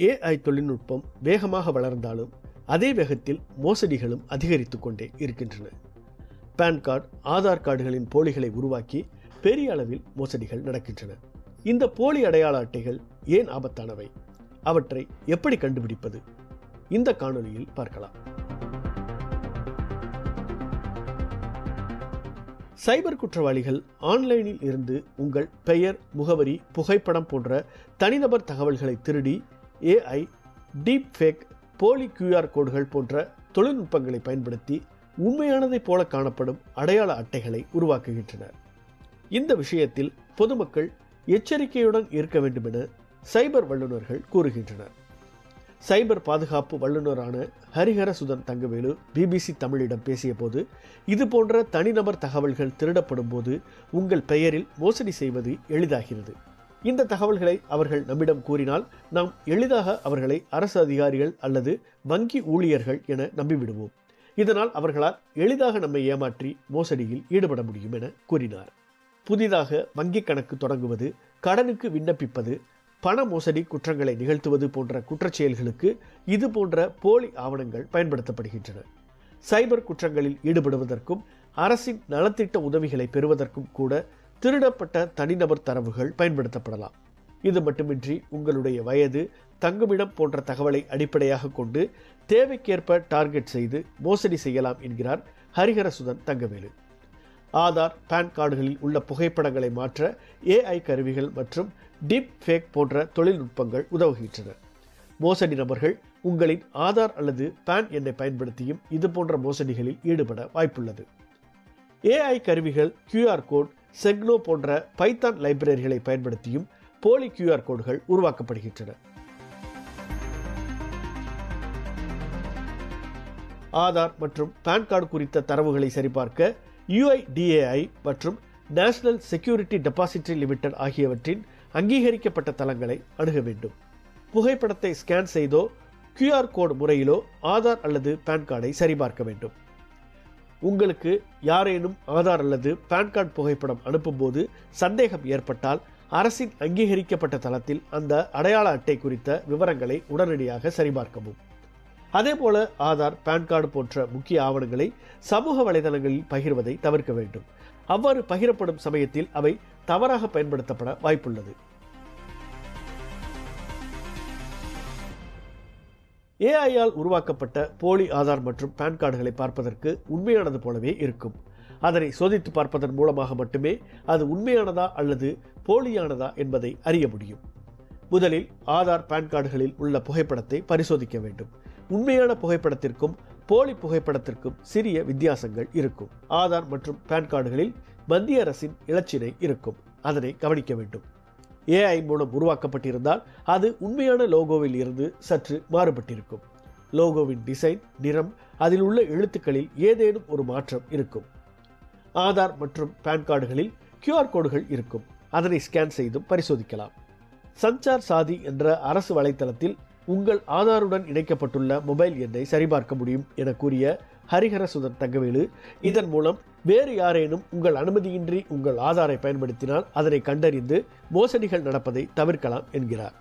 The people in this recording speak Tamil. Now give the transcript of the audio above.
ஏஐ தொழில்நுட்பம் வேகமாக வளர்ந்தாலும் அதே வேகத்தில் மோசடிகளும் அதிகரித்து கொண்டே இருக்கின்றன. பான் கார்டு ஆதார் கார்டுகளின் போலிகளை உருவாக்கி பெரிய அளவில் மோசடிகள் நடக்கின்றன. இந்த போலி அடையாள அட்டைகள் ஏன் ஆபத்தானவை? அவற்றை எப்படி கண்டுபிடிப்பது? இந்த காணொலியில் பார்க்கலாம். சைபர் குற்றவாளிகள் ஆன்லைனில் இருந்து உங்கள் பெயர் முகவரி புகைப்படம் போன்ற தனிநபர் தகவல்களை திருடி ஏஐ டீப் ஃபேக் போலி கியூஆர் கோடுகள் போன்ற தொழில்நுட்பங்களை பயன்படுத்தி உண்மையானதைப் போல காணப்படும் அடையாள அட்டைகளை உருவாக்குகின்றனர். இந்த விஷயத்தில் பொதுமக்கள் எச்சரிக்கையுடன் இருக்க வேண்டும் என சைபர் வல்லுநர்கள் கூறுகின்றனர். சைபர் பாதுகாப்பு வல்லுநரான ஹரிஹர சுதன் தங்கவேலு பிபிசி தமிழிடம் பேசியபோது இதுபோன்ற இது போன்ற தனிநபர் தகவல்கள் திருடப்படும் போது உங்கள் பெயரில் மோசடி செய்வது எளிதாகிறது. இந்த தகவல்களை அவர்கள் நம்மிடம் கூறினால் நாம் எளிதாக அவர்களை அரசு அதிகாரிகள் அல்லது வங்கி ஊழியர்கள் என நம்பிவிடுவோம். இதனால் அவர்களால் எளிதாக நம்மை ஏமாற்றி மோசடியில் ஈடுபட முடியும் என கூறினார். புதிதாக வங்கி கணக்கு தொடங்குவது கடனுக்கு விண்ணப்பிப்பது பண மோசடி குற்றங்களை நிகழ்த்துவது போன்ற குற்றச்செயல்களுக்கு இது போன்ற போலி ஆவணங்கள் பயன்படுத்தப்படுகின்றன. சைபர் குற்றங்களில் ஈடுபடுவதற்கும் அரசின் நலத்திட்ட உதவிகளை பெறுவதற்கும் கூட திருடப்பட்ட தனிநபர் தரவுகள் பயன்படுத்தப்படலாம். இது மட்டுமின்றி உங்களுடைய வயது தங்குமிடம் போன்ற தகவலை அடிப்படையாக கொண்டு தேவைக்கேற்ப டார்கெட் செய்து மோசடி செய்யலாம் என்கிறார் ஹரிஹரசுதன் தங்கவேலு. ஆதார் பான் கார்டுகளில் உள்ள புகைப்படங்களை மாற்ற ஏஐ கருவிகள் மற்றும் டீப் ஃபேக் போன்ற தொழில்நுட்பங்கள் உதவுகின்றன. மோசடி நபர்கள் உங்களின் ஆதார் அல்லது பான் எண்ணை பயன்படுத்தியும் இது போன்ற மோசடிகளில் ஈடுபட வாய்ப்புள்ளது. ஏஐ கருவிகள் கியூஆர் கோட் செக்னோ போன்ற பைத்தான் லைப்ரரிகளை பயன்படுத்தியும் போலி கியூஆர் கோடுகள் உருவாக்கப்படுகின்றன. ஆதார் மற்றும் பான் கார்டு குறித்த தரவுகளை சரிபார்க்க யுஐடிஏஐ மற்றும் நேஷனல் செக்யூரிட்டி டெபாசிட்டரி லிமிடெட் ஆகியவற்றின் அங்கீகரிக்கப்பட்ட தளங்களை அணுக வேண்டும். புகைப்படத்தை ஸ்கேன் செய்தோ கியூஆர் கோடு முறையிலோ ஆதார் அல்லது பான் கார்டை சரிபார்க்க வேண்டும். உங்களுக்கு யாரேனும் ஆதார் அல்லது பான் கார்டு புகைப்படம் அனுப்பும்போது சந்தேகம் ஏற்பட்டால் அரசின் அங்கீகரிக்கப்பட்ட தளத்தில் அந்த அடையாள அட்டை குறித்த விவரங்களை உடனடியாக சரிபார்க்கவும். அதேபோல ஆதார் பான் கார்டு போன்ற முக்கிய ஆவணங்களை சமூக வலைதளங்களில் பகிர்வதை தவிர்க்க வேண்டும். அவ்வாறு பகிரப்படும் சமயத்தில் அவை தவறாக பயன்படுத்தப்பட வாய்ப்புள்ளது. ஏஐயால் உருவாக்கப்பட்ட போலி ஆதார் மற்றும் பான் கார்டுகளை பார்ப்பதற்கு உண்மையானது போலவே இருக்கும். அதனை சோதித்து பார்ப்பதன் மூலமாக மட்டுமே அது உண்மையானதா அல்லது போலியானதா என்பதை அறிய முடியும். முதலில் ஆதார் பான் கார்டுகளில் உள்ள புகைப்படத்தை பரிசோதிக்க வேண்டும். உண்மையான புகைப்படத்திற்கும் போலி புகைப்படத்திற்கும் சிறிய வித்தியாசங்கள் இருக்கும். ஆதார் மற்றும் பான் கார்டுகளில் மத்திய அரசின் இலச்சினை இருக்கும். அதனை கவனிக்க வேண்டும். ஏஐ மூலம் உருவாக்கப்பட்டிருந்தால் அது உண்மையான லோகோவில் இருந்து சற்று மாறுபட்டிருக்கும். லோகோவின் டிசைன் நிறம் அதில் உள்ள எழுத்துக்களில் ஏதேனும் ஒரு மாற்றம் இருக்கும். ஆதார் மற்றும் பான் கார்டுகளில் கியூஆர் கோடுகள் இருக்கும். அதனை ஸ்கேன் செய்தும் பரிசோதிக்கலாம். சஞ்சார் சாதி என்ற அரசு வலைத்தளத்தில் உங்கள் ஆதாருடன் இணைக்கப்பட்டுள்ள மொபைல் எண்ணை சரிபார்க்க முடியும் என கூறிய ஹரிஹர சுதன் தங்கவேலு இதன் மூலம் வேறு யாரேனும் உங்கள் அனுமதியின்றி உங்கள் ஆதாரை பயன்படுத்தினால் அதனை கண்டறிந்து மோசடிகள் நடப்பதை தவிர்க்கலாம் என்கிறார்.